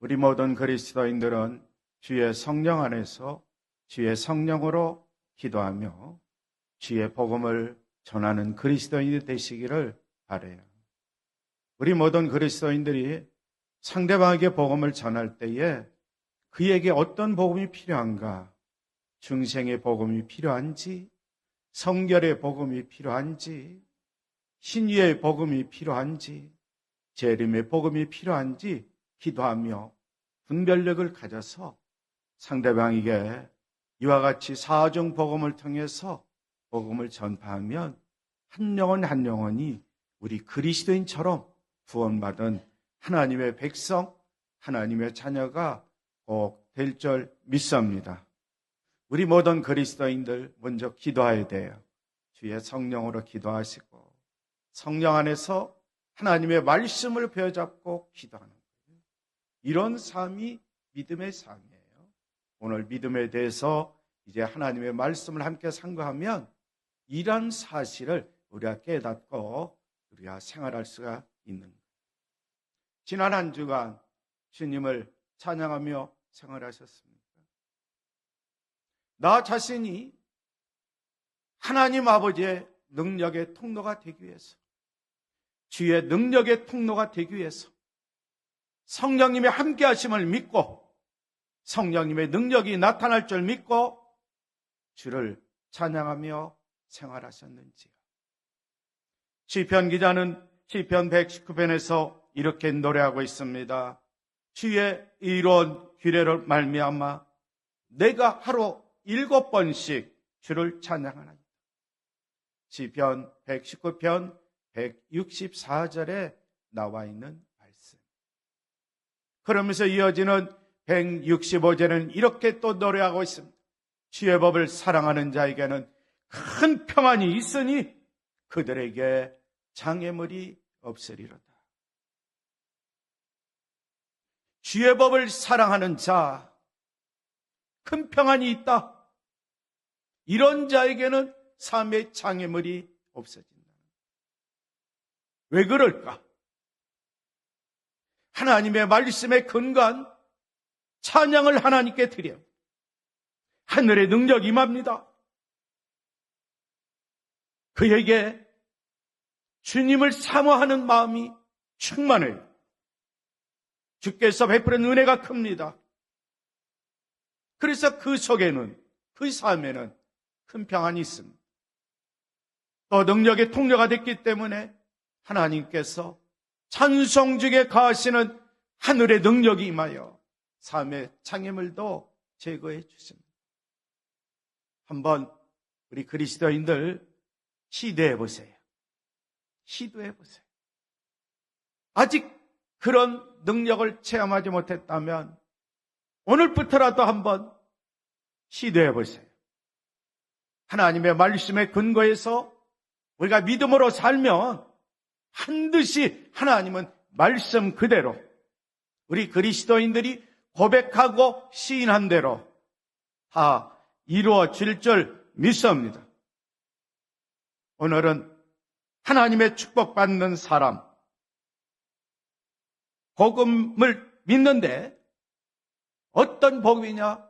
우리 모든 그리스도인들은 주의 성령 안에서 주의 성령으로 기도하며 주의 복음을 전하는 그리스도인이 되시기를 바래요. 우리 모든 그리스도인들이 상대방에게 복음을 전할 때에 그에게 어떤 복음이 필요한가? 중생의 복음이 필요한지, 성결의 복음이 필요한지, 신유의 복음이 필요한지, 재림의 복음이 필요한지 기도하며 분별력을 가져서 상대방에게 이와 같이 사중 복음을 통해서 복음을 전파하면 한 영혼 한 영혼이 우리 그리스도인처럼 구원받은 하나님의 백성, 하나님의 자녀가 꼭 될 줄 믿습니다. 우리 모든 그리스도인들 먼저 기도해야 돼요. 주의 성령으로 기도하시고 성령 안에서 하나님의 말씀을 배워잡고 기도하는. 이런 삶이 믿음의 삶이에요. 오늘 믿음에 대해서 이제 하나님의 말씀을 함께 상고하면 이런 사실을 우리가 깨닫고 우리가 생활할 수가 있는 거예요. 지난 한 주간 주님을 찬양하며 생활하셨습니까? 나 자신이 하나님 아버지의 능력의 통로가 되기 위해서 주의 능력의 통로가 되기 위해서 성령님의 함께 하심을 믿고 성령님의 능력이 나타날 줄 믿고 주를 찬양하며 생활하셨는지요. 시편 기자는 시편 119편에서 이렇게 노래하고 있습니다. 주의 이로운 규례를 말미암아 내가 하루 일곱 번씩 주를 찬양하나이다. 시편 119편 164절에 나와 있는. 그러면서 이어지는 165절은 이렇게 또 노래하고 있습니다. 주의 법을 사랑하는 자에게는 큰 평안이 있으니 그들에게 장애물이 없으리로다. 주의 법을 사랑하는 자, 큰 평안이 있다. 이런 자에게는 삶의 장애물이 없어진다. 왜 그럴까? 하나님의 말씀에 근거한 찬양을 하나님께 드려 하늘의 능력이 임합니다. 그에게 주님을 사모하는 마음이 충만해요. 주께서 베푸는 은혜가 큽니다. 그래서 그 속에는, 그 삶에는 큰 평안이 있습니다. 또 능력의 통로가 됐기 때문에 하나님께서 찬송 중에 가하시는 하늘의 능력이 임하여 삶의 장애물도 제거해 주십니다. 한번 우리 그리스도인들 시도해 보세요. 시도해 보세요. 아직 그런 능력을 체험하지 못했다면 오늘부터라도 한번 시도해 보세요. 하나님의 말씀에 근거해서 우리가 믿음으로 살면 반드시 하나님은 말씀 그대로 우리 그리스도인들이 고백하고 시인한 대로 다 이루어질 줄 믿습니다. 오늘은 하나님의 축복받는 사람, 복음을 믿는데 어떤 복음이냐?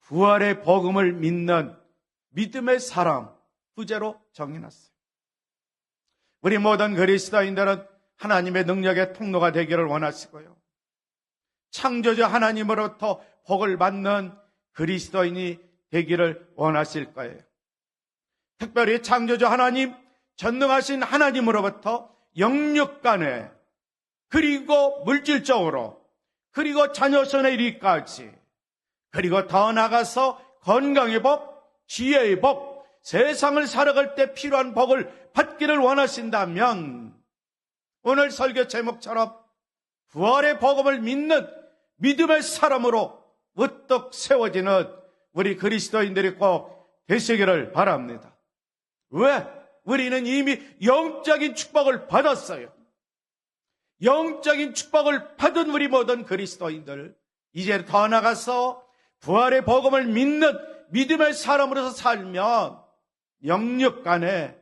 부활의 복음을 믿는 믿음의 사람, 부제로 정해놨어요. 우리 모든 그리스도인들은 하나님의 능력의 통로가 되기를 원하시고요. 창조주 하나님으로부터 복을 받는 그리스도인이 되기를 원하실 거예요. 특별히 창조주 하나님, 전능하신 하나님으로부터 영육 간에 그리고 물질적으로 그리고 자녀선의 이리까지 그리고 더 나가서 건강의 복, 지혜의 복, 세상을 살아갈 때 필요한 복을 받기를 원하신다면 오늘 설교 제목처럼 부활의 복음을 믿는 믿음의 사람으로 우뚝 세워지는 우리 그리스도인들이 꼭 되시기를 바랍니다. 왜? 우리는 이미 영적인 축복을 받았어요. 영적인 축복을 받은 우리 모든 그리스도인들, 이제 더 나가서 부활의 복음을 믿는 믿음의 사람으로서 살면 영역 간에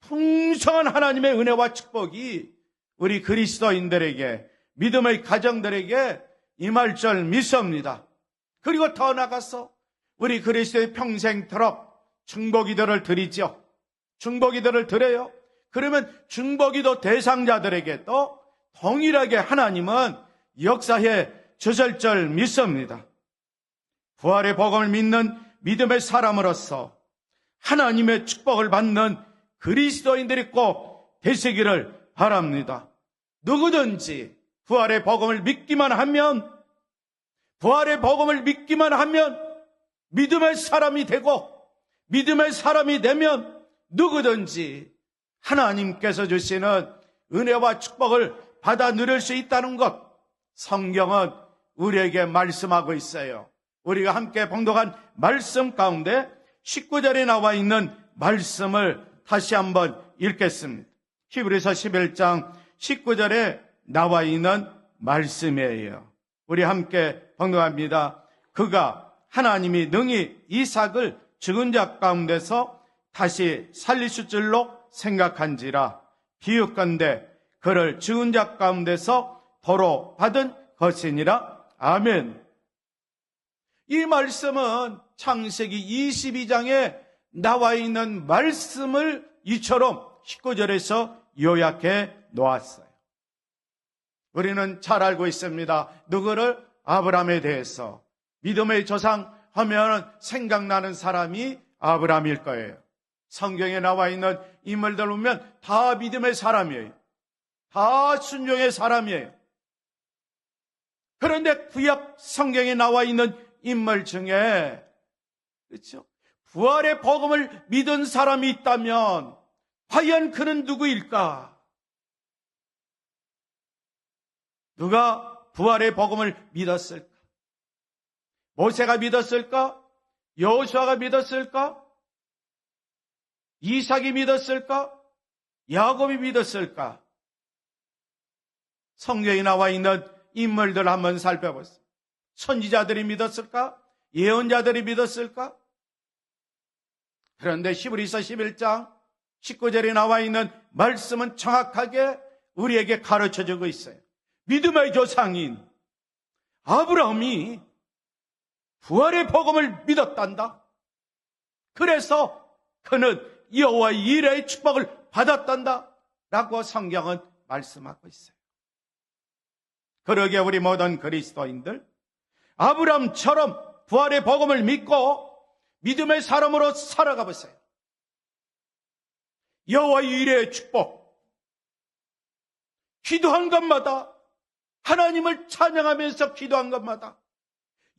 풍성한 하나님의 은혜와 축복이 우리 그리스도인들에게 믿음의 가정들에게 임할 줄 믿습니다. 그리고 더 나가서 우리 그리스도의 평생토록 중보기도를 드리죠. 중보기도를 드려요. 그러면 중보기도 대상자들에게 또 동일하게 하나님은 역사에 줄 믿습니다. 부활의 복음을 믿는 믿음의 사람으로서 하나님의 축복을 받는 그리스도인들이 꼭 되시기를 바랍니다. 누구든지 부활의 복음을 믿기만 하면 부활의 복음을 믿기만 하면 믿음의 사람이 되고 믿음의 사람이 되면 누구든지 하나님께서 주시는 은혜와 축복을 받아 누릴 수 있다는 것 성경은 우리에게 말씀하고 있어요. 우리가 함께 봉독한 말씀 가운데 19절에 나와 있는 말씀을 다시 한번 읽겠습니다. 히브리서 11장 19절에 나와 있는 말씀이에요. 우리 함께 봉독합니다. 그가 하나님이 능히 이삭을 죽은 자 가운데서 다시 살리실 줄로 생각한지라 비유건대 그를 죽은 자 가운데서 도로 받은 것이니라. 아멘. 이 말씀은 창세기 22장에 나와 있는 말씀을 이처럼 19절에서 요약해 놓았어요. 우리는 잘 알고 있습니다. 누구를? 아브라함에 대해서. 믿음의 조상 하면 생각나는 사람이 아브라함일 거예요. 성경에 나와 있는 인물들 보면 다 믿음의 사람이에요. 다 순종의 사람이에요. 그런데 구약 성경에 나와 있는 인물 중에 그렇죠? 부활의 복음을 믿은 사람이 있다면 과연 그는 누구일까? 누가 부활의 복음을 믿었을까? 모세가 믿었을까? 여호수아가 믿었을까? 이삭이 믿었을까? 야곱이 믿었을까? 성경에 나와 있는 인물들 한번 살펴보세요. 선지자들이 믿었을까? 예언자들이 믿었을까? 그런데 히브리서 11장 19절에 나와 있는 말씀은 정확하게 우리에게 가르쳐 주고 있어요. 믿음의 조상인 아브라함이 부활의 복음을 믿었단다. 그래서 그는 여호와 이레의 축복을 받았단다. 라고 성경은 말씀하고 있어요. 그러게 우리 모든 그리스도인들 아브람처럼 부활의 복음을 믿고 믿음의 사람으로 살아가 보세요. 여호와 이레의 축복 기도한 것마다 하나님을 찬양하면서 기도한 것마다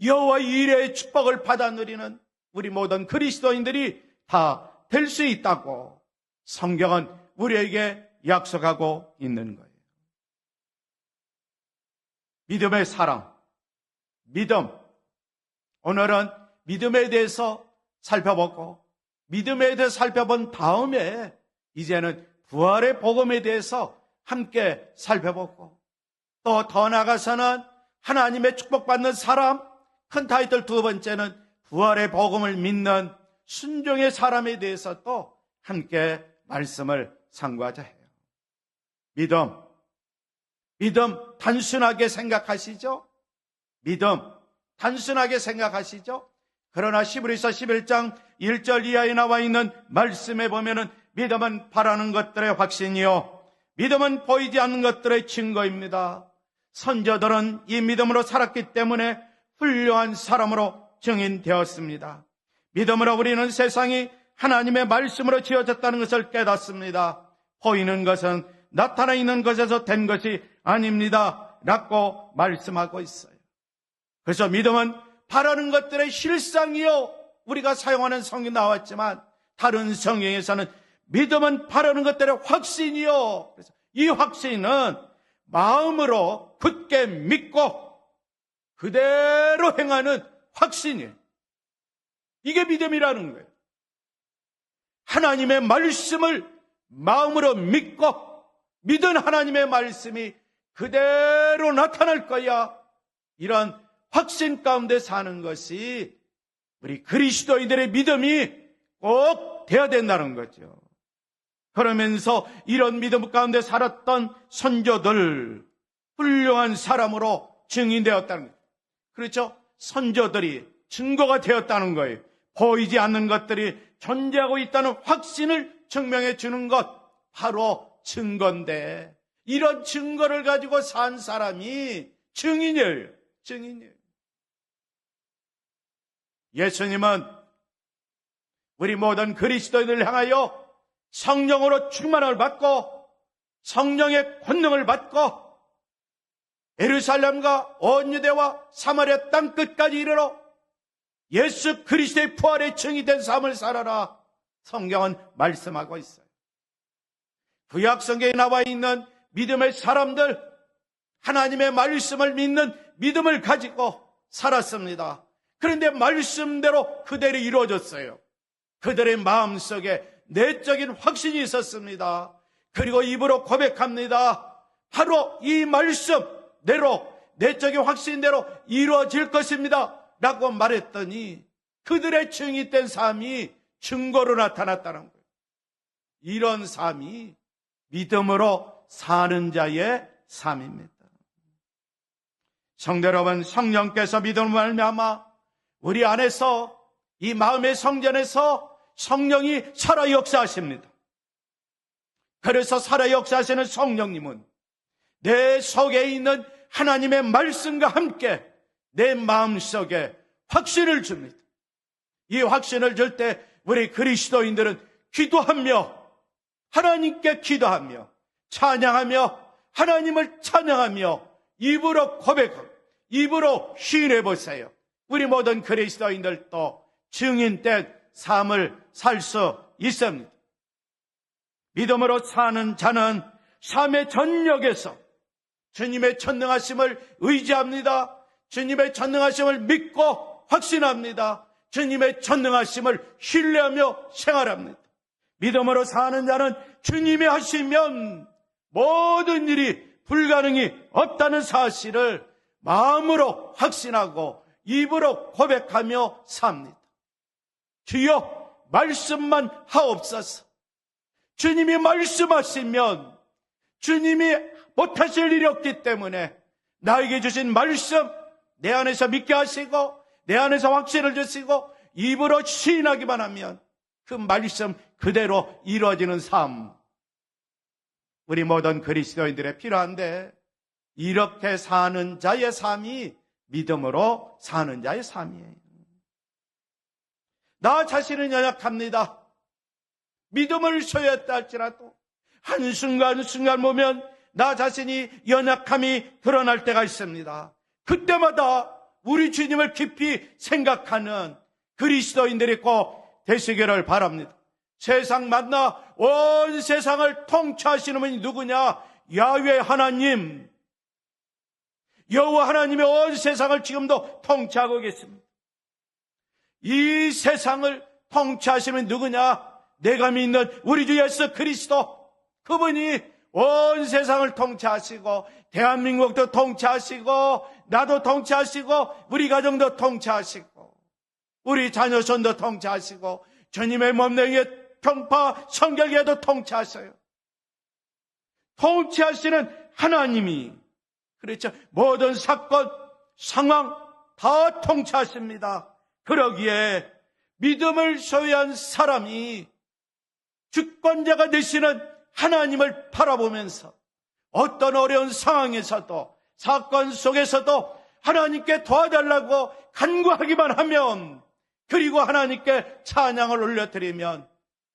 여호와 이레의 축복을 받아 누리는 우리 모든 그리스도인들이 다 될 수 있다고 성경은 우리에게 약속하고 있는 거예요. 믿음의 사랑, 믿음. 오늘은 믿음에 대해서 살펴보고 믿음에 대해서 살펴본 다음에 이제는 부활의 복음에 대해서 함께 살펴보고 또 더 나가서는 하나님의 축복받는 사람 큰 타이틀 두 번째는 부활의 복음을 믿는 순종의 사람에 대해서 또 함께 말씀을 상고하자 해요. 믿음. 믿음 단순하게 생각하시죠? 믿음 단순하게 생각하시죠? 그러나 시브리서 11장 1절 이하에 나와 있는 말씀에 보면은 믿음은 바라는 것들의 확신이요. 믿음은 보이지 않는 것들의 증거입니다. 선조들은 이 믿음으로 살았기 때문에 훌륭한 사람으로 증인되었습니다. 믿음으로 우리는 세상이 하나님의 말씀으로 지어졌다는 것을 깨닫습니다. 보이는 것은 나타나 있는 것에서 된 것이 아닙니다. 라고 말씀하고 있어요. 그래서 믿음은 바라는 것들의 실상이요. 우리가 사용하는 성경 나왔지만 다른 성경에서는 믿음은 바라는 것들의 확신이요. 그래서 이 확신은 마음으로 굳게 믿고 그대로 행하는 확신이에요. 이게 믿음이라는 거예요. 하나님의 말씀을 마음으로 믿고 믿은 하나님의 말씀이 그대로 나타날 거야. 이런 확신 가운데 사는 것이 우리 그리스도인들의 믿음이 꼭 돼야 된다는 거죠. 그러면서 이런 믿음 가운데 살았던 선조들, 훌륭한 사람으로 증인되었다는 거예요. 그렇죠? 선조들이 증거가 되었다는 거예요. 보이지 않는 것들이 존재하고 있다는 확신을 증명해 주는 것 바로 증거인데 이런 증거를 가지고 산 사람이 증인이에요. 증인이에요. 예수님은 우리 모든 그리스도인을 향하여 성령으로 충만을 받고 성령의 권능을 받고 에루살렘과 온 유대와 사마리아 땅 끝까지 이르러 예수 그리스도의 부활의 증이 된 삶을 살아라. 성경은 말씀하고 있어요. 구약 성경에 나와 있는 믿음의 사람들, 하나님의 말씀을 믿는 믿음을 가지고 살았습니다. 그런데 말씀대로 그대로 이루어졌어요. 그들의 마음속에 내적인 확신이 있었습니다. 그리고 입으로 고백합니다. 바로 이 말씀대로 내적인 확신대로 이루어질 것입니다. 라고 말했더니 그들의 증인된 삶이 증거로 나타났다는 거예요. 이런 삶이 믿음으로 사는 자의 삶입니다. 성대 여러분, 성령께서 믿음을 말미암아 우리 안에서 이 마음의 성전에서 성령이 살아 역사하십니다. 그래서 살아 역사하시는 성령님은 내 속에 있는 하나님의 말씀과 함께 내 마음 속에 확신을 줍니다. 이 확신을 줄 때 우리 그리스도인들은 기도하며 하나님께 기도하며 찬양하며 하나님을 찬양하며 입으로 고백하고 입으로 시인해 보세요. 우리 모든 그리스도인들도 증인된 삶을 살 수 있습니다. 믿음으로 사는 자는 삶의 전역에서 주님의 전능하심을 의지합니다. 주님의 전능하심을 믿고 확신합니다. 주님의 전능하심을 신뢰하며 생활합니다. 믿음으로 사는 자는 주님이 하시면 모든 일이 불가능이 없다는 사실을 마음으로 확신하고 입으로 고백하며 삽니다. 주여 말씀만 하옵소서. 주님이 말씀하시면 주님이 못하실 일이 없기 때문에 나에게 주신 말씀 내 안에서 믿게 하시고 내 안에서 확신을 주시고 입으로 시인하기만 하면 그 말씀 그대로 이루어지는 삶. 우리 모든 그리스도인들의 필요한데 이렇게 사는 자의 삶이 믿음으로 사는 자의 삶이에요. 나 자신은 연약합니다. 믿음을 소유했다 할지라도 한순간 순간 보면 나 자신이 연약함이 드러날 때가 있습니다. 그때마다 우리 주님을 깊이 생각하는 그리스도인들이 꼭 되시기를 바랍니다. 세상 만나 온 세상을 통치하시는 분이 누구냐? 야외 하나님. 여호와 하나님의 온 세상을 지금도 통치하고 계십니다. 이 세상을 통치하시는 누구냐? 내가 믿는 우리 주 예수 그리스도. 그분이 온 세상을 통치하시고 대한민국도 통치하시고 나도 통치하시고 우리 가정도 통치하시고 우리 자녀손도 통치하시고 주님의 몸내에 평파 성결계도 통치하셔요. 통치하시는 하나님이 그렇죠. 모든 사건, 상황 다 통치하십니다. 그러기에 믿음을 소유한 사람이 주권자가 되시는 하나님을 바라보면서 어떤 어려운 상황에서도 사건 속에서도 하나님께 도와달라고 간구하기만 하면 그리고 하나님께 찬양을 올려드리면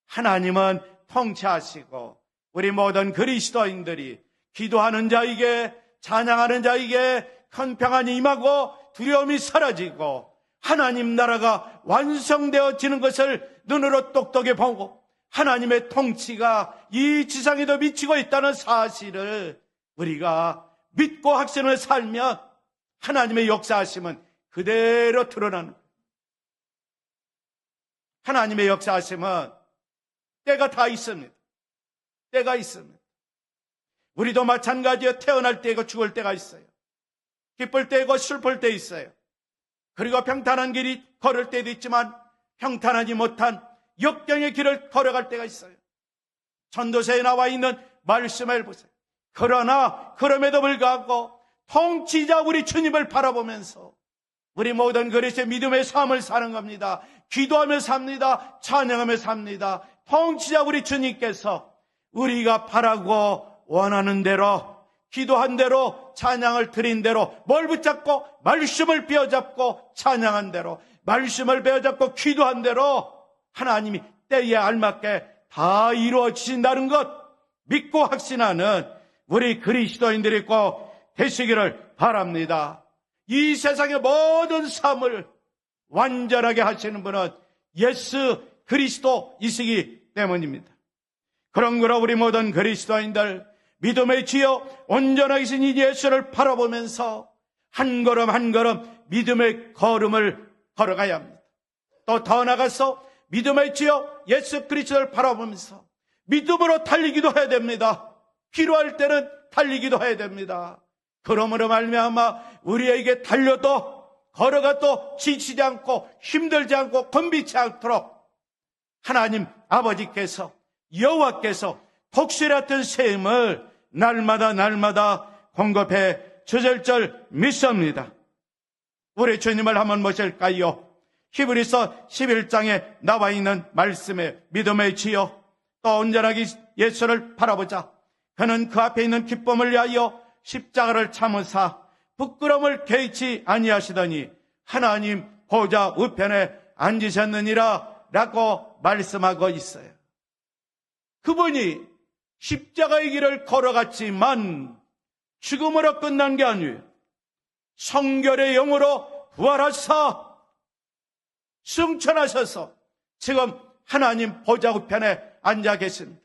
하나님은 통치하시고 우리 모든 그리스도인들이 기도하는 자에게 찬양하는 자에게 큰 평안이 임하고 두려움이 사라지고 하나님 나라가 완성되어지는 것을 눈으로 똑똑히 보고 하나님의 통치가 이 지상에도 미치고 있다는 사실을 우리가 믿고 확신을 살면 하나님의 역사하심은 그대로 드러나는 거예요. 하나님의 역사하심은 때가 다 있습니다. 때가 있습니다. 우리도 마찬가지로 태어날 때고 죽을 때가 있어요. 기쁠 때고 슬플 때 있어요. 그리고 평탄한 길이 걸을 때도 있지만 평탄하지 못한 역경의 길을 걸어갈 때가 있어요. 전도서에 나와 있는 말씀을 보세요. 그러나 그럼에도 불구하고 통치자 우리 주님을 바라보면서 우리 모든 그리스의 믿음의 삶을 사는 겁니다. 기도하며 삽니다. 찬양하며 삽니다. 통치자 우리 주님께서 우리가 바라고 원하는 대로 기도한 대로 찬양을 드린 대로 뭘 붙잡고 말씀을 베어잡고 찬양한 대로 말씀을 베어잡고 기도한 대로 하나님이 때에 알맞게 다 이루어지신다는 것 믿고 확신하는 우리 그리스도인들이 꼭 되시기를 바랍니다. 이 세상의 모든 삶을 완전하게 하시는 분은 예수 그리스도이시기 때문입니다. 그런 거로 우리 모든 그리스도인들 믿음의 지어 온전하게 신이 예수를 바라보면서 한 걸음 한 걸음 믿음의 걸음을 걸어가야 합니다. 또 더 나가서 믿음의 지어 예수 그리스도를 바라보면서 믿음으로 달리기도 해야 됩니다. 필요할 때는 달리기도 해야 됩니다. 그러므로 말미암아 우리에게 달려도 걸어가도 지치지 않고 힘들지 않고 건비치 않도록 하나님 아버지께서 여호와께서 같은 셈을 날마다 날마다 공급해 줄 믿습니다. 우리 주님을 한번 모실까요? 히브리서 11장에 나와 있는 말씀에 믿음의 지어 또 온전하게 예수를 바라보자. 그는 그 앞에 있는 기쁨을 위하여 십자가를 참으사 부끄러움을 개의치 아니하시더니 하나님 보좌 우편에 앉으셨느니라 라고 말씀하고 있어요. 그분이 십자가의 길을 걸어갔지만 죽음으로 끝난 게 아니에요. 성결의 영으로 부활하사 승천하셔서 지금 하나님 보좌 우편에 앉아 계십니다.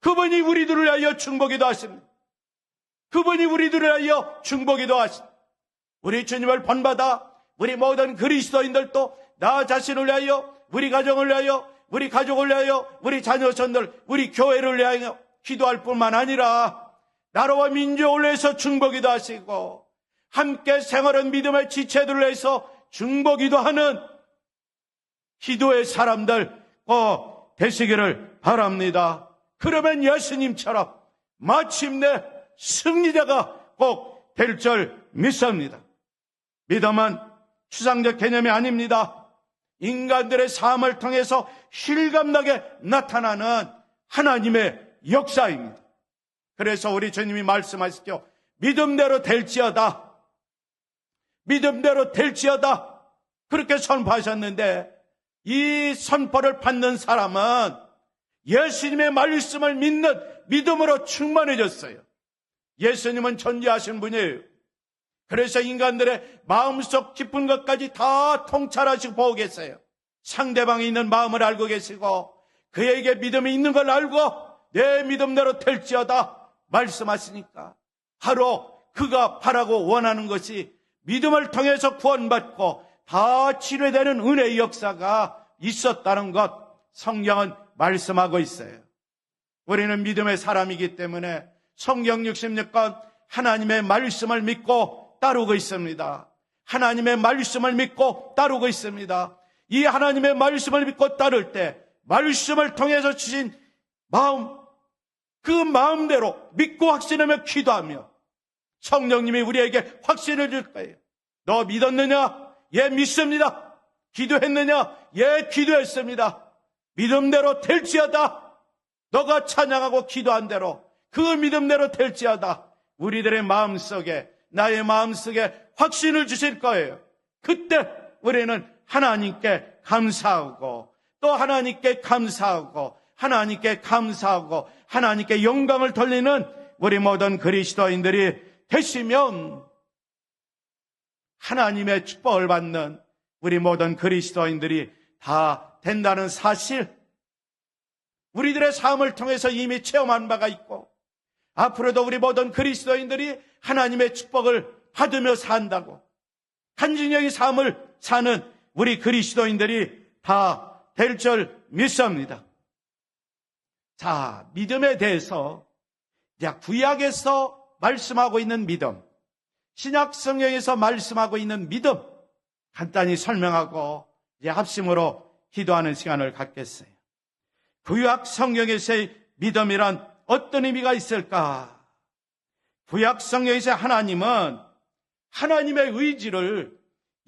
그분이 우리들을 위하여 중보기도 하십니다. 그분이 우리들을 위하여 중보기도 하십니다. 우리 주님을 본받아 우리 모든 그리스도인들도 나 자신을 위하여 우리 가정을 위하여 우리 가족을 위하여 우리 자녀선들 우리 교회를 위하여 기도할 뿐만 아니라 나라와 민족을 위해서 중보기도 하시고 함께 생활한 믿음의 지체들을 위해서 중보기도 하는 기도의 사람들 꼭 되시기를 바랍니다. 그러면 예수님처럼 마침내 승리자가 꼭 될 줄 믿습니다. 믿음은 추상적 개념이 아닙니다. 인간들의 삶을 통해서 실감나게 나타나는 하나님의 역사입니다. 그래서 우리 주님이 말씀하시죠. 믿음대로 될지어다. 믿음대로 될지어다. 그렇게 선포하셨는데 이 선포를 받는 사람은 예수님의 말씀을 믿는 믿음으로 충만해졌어요. 예수님은 존재하신 분이에요. 그래서 인간들의 마음속 깊은 것까지 다 통찰하시고 보고 계세요. 상대방이 있는 마음을 알고 계시고 그에게 믿음이 있는 걸 알고 내 믿음대로 될지어다 말씀하시니까 하루 그가 바라고 원하는 것이 믿음을 통해서 구원받고 다 치료되는 은혜의 역사가 있었다는 것 성경은 말씀하고 있어요. 우리는 믿음의 사람이기 때문에 성경 66권 하나님의 말씀을 믿고 따르고 있습니다. 하나님의 말씀을 믿고 따르고 있습니다. 이 하나님의 말씀을 믿고 따를 때 말씀을 통해서 주신 마음 그 마음대로 믿고 확신하며 기도하며 성령님이 우리에게 확신을 줄 거예요. 너 믿었느냐? 예, 믿습니다. 기도했느냐? 예, 기도했습니다. 믿음대로 될지어다. 너가 찬양하고 기도한 대로 그 믿음대로 될지어다. 우리들의 마음속에 나의 마음속에 확신을 주실 거예요. 그때 우리는 하나님께 감사하고 또 하나님께 감사하고 하나님께 감사하고 하나님께 영광을 돌리는 우리 모든 그리스도인들이 되시면 하나님의 축복을 받는 우리 모든 그리스도인들이 다 된다는 사실 우리들의 삶을 통해서 이미 체험한 바가 있고 앞으로도 우리 모든 그리스도인들이 하나님의 축복을 받으며 산다고 한진영의 삶을 사는 우리 그리스도인들이 다 될 줄 믿습니다. 자, 믿음에 대해서 이제 구약에서 말씀하고 있는 믿음, 신약 성경에서 말씀하고 있는 믿음 간단히 설명하고 이제 합심으로 기도하는 시간을 갖겠어요. 구약 성경에서의 믿음이란 어떤 의미가 있을까? 구약 성경에서 하나님은 하나님의 의지를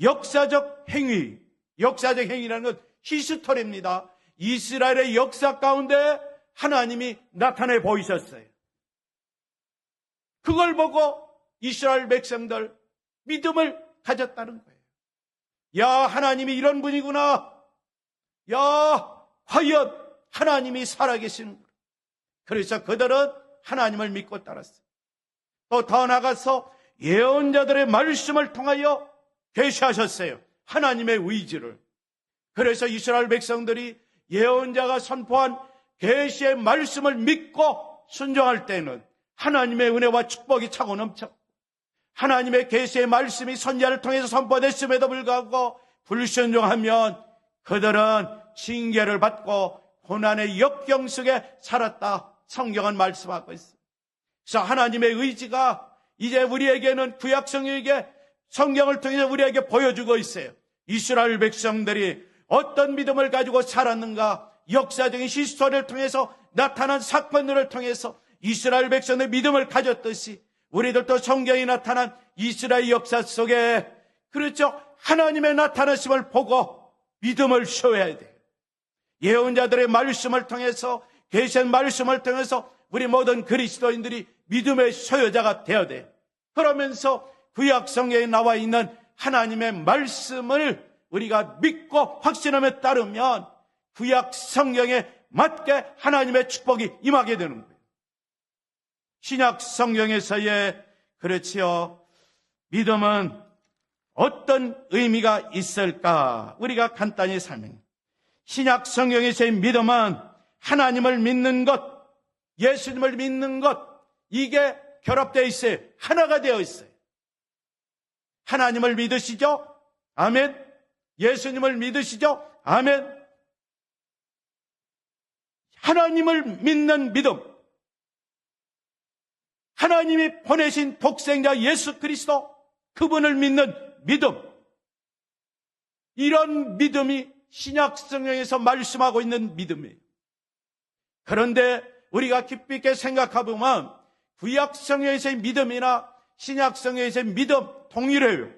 역사적 행위, 역사적 행위라는 건 히스토리입니다. 이스라엘의 역사 가운데 하나님이 나타내 보이셨어요. 그걸 보고 이스라엘 백성들 믿음을 가졌다는 거예요. 야, 하나님이 이런 분이구나. 야, 과연 하나님이 살아계시는구나. 그래서 그들은 하나님을 믿고 따랐어요. 또 더 나가서 예언자들의 말씀을 통하여 계시하셨어요. 하나님의 의지를. 그래서 이스라엘 백성들이 예언자가 선포한 계시의 말씀을 믿고 순종할 때는 하나님의 은혜와 축복이 차고 넘쳐 하나님의 계시의 말씀이 선자를 통해서 선포됐음에도 불구하고 불순종하면 그들은 징계를 받고 고난의 역경 속에 살았다. 성경은 말씀하고 있습니다. 그래서 하나님의 의지가 이제 우리에게는 구약성에게 성경을 통해서 우리에게 보여주고 있어요. 이스라엘 백성들이 어떤 믿음을 가지고 살았는가 역사적인 히스토리를 통해서 나타난 사건들을 통해서 이스라엘 백성의 믿음을 가졌듯이 우리들도 성경이 나타난 이스라엘 역사 속에 그렇죠 하나님의 나타나심을 보고 믿음을 쉬어야 돼요. 예언자들의 말씀을 통해서 계신 말씀을 통해서 우리 모든 그리스도인들이 믿음의 소유자가 되어야 돼요. 그러면서 구약 성경에 나와 있는 하나님의 말씀을 우리가 믿고 확신하며 따르면 구약 성경에 맞게 하나님의 축복이 임하게 되는 거예요. 신약 성경에서의 그렇지요. 믿음은 어떤 의미가 있을까? 우리가 간단히 설명해. 신약 성경에서의 믿음은 하나님을 믿는 것, 예수님을 믿는 것, 이게 결합되어 있어요. 하나가 되어 있어요. 하나님을 믿으시죠? 아멘. 예수님을 믿으시죠? 아멘. 하나님을 믿는 믿음. 하나님이 보내신 독생자 예수 그리스도 그분을 믿는 믿음. 이런 믿음이 신약 성경에서 말씀하고 있는 믿음이에요. 그런데 우리가 깊이 있게 생각해보면 구약 성경에서의 믿음이나 신약 성경에서의 믿음 동일해요.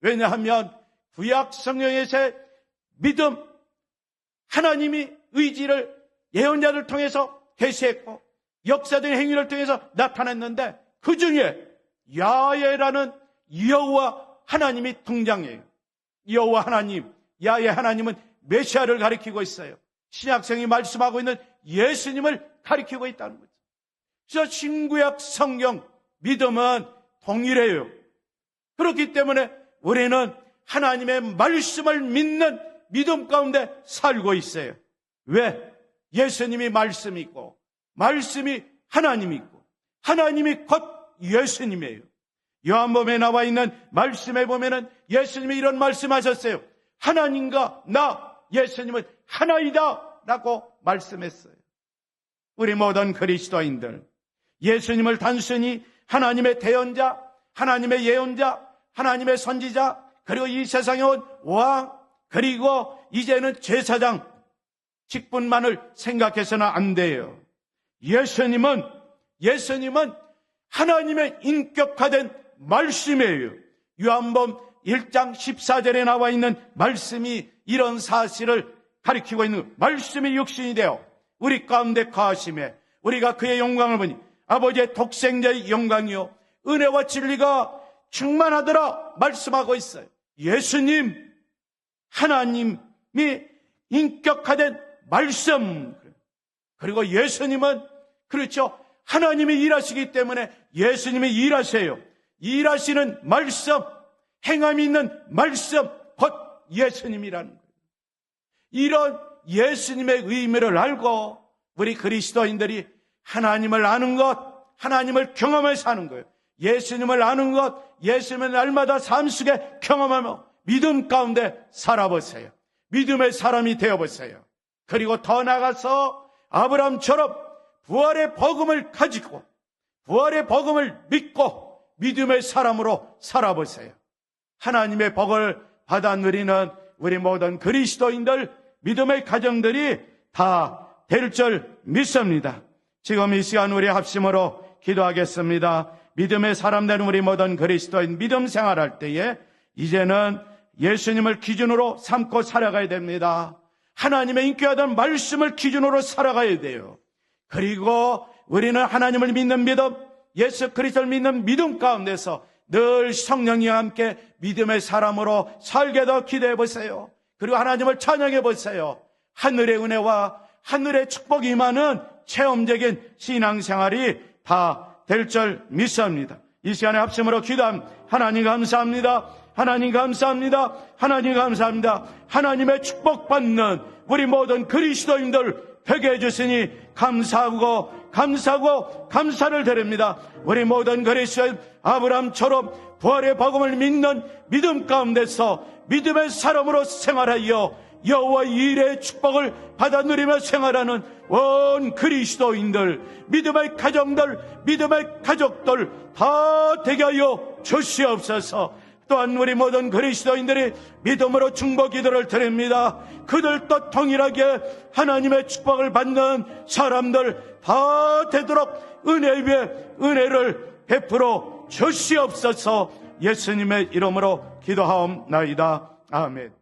왜냐하면 구약 성경에서의 믿음 하나님이 의지를 예언자를 통해서 계시했고 역사적인 행위를 통해서 나타냈는데 그 중에 야훼라는 여호와 하나님이 등장해요. 여호와 하나님, 야훼 하나님은 메시아를 가리키고 있어요. 신약성이 말씀하고 있는 예수님을 가리키고 있다는 거죠. 그래서 신구약 성경 믿음은 동일해요. 그렇기 때문에 우리는 하나님의 말씀을 믿는 믿음 가운데 살고 있어요. 왜? 예수님이 말씀이고 말씀이 하나님이고 하나님이 곧 예수님이에요. 요한복음에 나와 있는 말씀에 보면은 예수님이 이런 말씀하셨어요. 하나님과 나 예수님은 하나이다 라고 말씀했어요. 우리 모든 그리스도인들 예수님을 단순히 하나님의 대언자, 하나님의 예언자, 하나님의 선지자, 그리고 이 세상에 온 왕, 그리고 이제는 제사장 직분만을 생각해서는 안 돼요. 예수님은, 예수님은 하나님의 인격화된 말씀이에요. 요한범 1장 14절에 나와 있는 말씀이 이런 사실을 가리키고 있는 말씀이 육신이 되어 우리 가운데 거하심에 우리가 그의 영광을 보니 아버지의 독생자의 영광이요 은혜와 진리가 충만하더라 말씀하고 있어요. 예수님 하나님이 인격화된 말씀 그리고 예수님은 그렇죠. 하나님이 일하시기 때문에 예수님이 일하세요. 일하시는 말씀, 행함이 있는 말씀, 곧 예수님이라는 거예요. 이런 예수님의 의미를 알고 우리 그리스도인들이 하나님을 아는 것, 하나님을 경험해 사는 거예요. 예수님을 아는 것, 예수님을 날마다 삶 속에 경험하며 믿음 가운데 살아보세요. 믿음의 사람이 되어보세요. 그리고 더 나가서 아브람처럼 부활의 복음을 가지고 부활의 복음을 믿고 믿음의 사람으로 살아보세요. 하나님의 복을 받아 누리는 우리 모든 그리스도인들 믿음의 가정들이 다 될 줄 믿습니다. 지금 이 시간 우리 합심으로 기도하겠습니다. 믿음의 사람 되는 우리 모든 그리스도인 믿음 생활할 때에 이제는 예수님을 기준으로 삼고 살아가야 됩니다. 하나님의 인격하던 말씀을 기준으로 살아가야 돼요. 그리고 우리는 하나님을 믿는 믿음, 예수 그리스도를 믿는 믿음 가운데서 늘 성령이와 함께 믿음의 사람으로 살게도 기대해 보세요. 그리고 하나님을 찬양해 보세요. 하늘의 은혜와 하늘의 축복이 임하는 체험적인 신앙생활이 다 될 줄 믿습니다. 이 시간에 합심으로 기도함 하나님 감사합니다. 하나님 감사합니다. 하나님 감사합니다. 하나님의 축복받는 우리 모든 그리스도인들 되게 해주시니 감사하고 감사하고 감사를 드립니다. 우리 모든 그리스도인 아브라함처럼 부활의 복음을 믿는 믿음 가운데서 믿음의 사람으로 생활하여 여호와 일의 축복을 받아 누리며 생활하는 원 그리스도인들, 믿음의 가정들, 믿음의 가족들 다 되게 하여 주시옵소서. 또한 우리 모든 그리스도인들이 믿음으로 중보 기도를 드립니다. 그들도 동일하게 하나님의 축복을 받는 사람들 다 되도록 은혜 위에 은혜를 베풀어 주시옵소서 예수님의 이름으로 기도하옵나이다. 아멘.